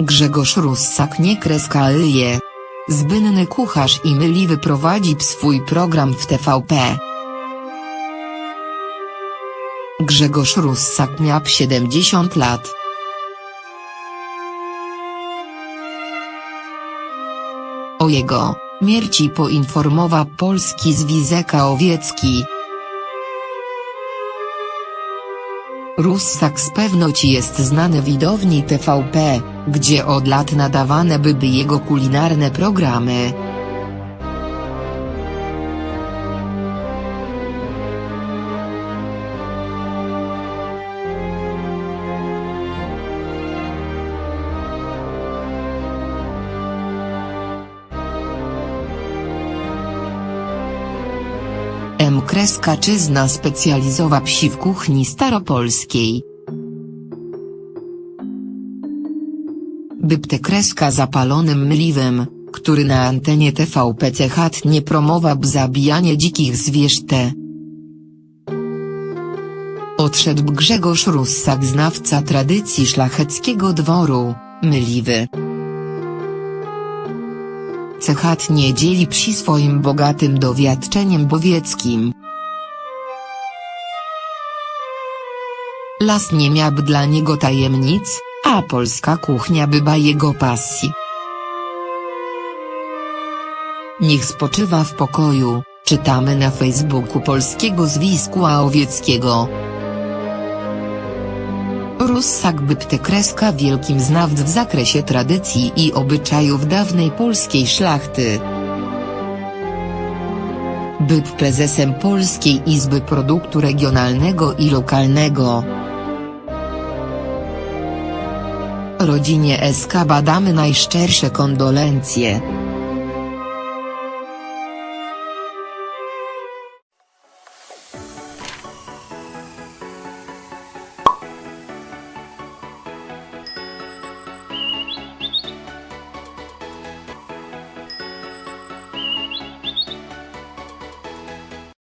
Grzegorz Russak nie kreska lje. Zbynny kucharz i myliwy prowadzi swój program w TVP. Grzegorz Russak miał 70 lat. O jego śmierci poinformował polski Związek Owiecki. Russak z pewnoci jest znany widowni TVP, gdzie od lat nadawane były jego kulinarne programy. M. Kreskaczyzna specjalizowa psi w kuchni staropolskiej. Bypte kreska zapalonym mliwem, który na antenie TVP chatnie promował zabijanie dzikich zwierzte. Odszedł Grzegorz Russak znawca tradycji szlacheckiego dworu, myliwy. Cechatnie dzieli psi swoim bogatym dowiadczeniem bowieckim. Las nie miałby dla niego tajemnic, a polska kuchnia była jego pasji. Niech spoczywa w pokoju, czytamy na Facebooku Polskiego Związku Łowieckiego. Russak Bypte kreska wielkim znawc w zakresie tradycji i obyczajów dawnej polskiej szlachty. Był prezesem Polskiej Izby Produktu Regionalnego i Lokalnego. Rodzinie SK badamy najszczersze kondolencje.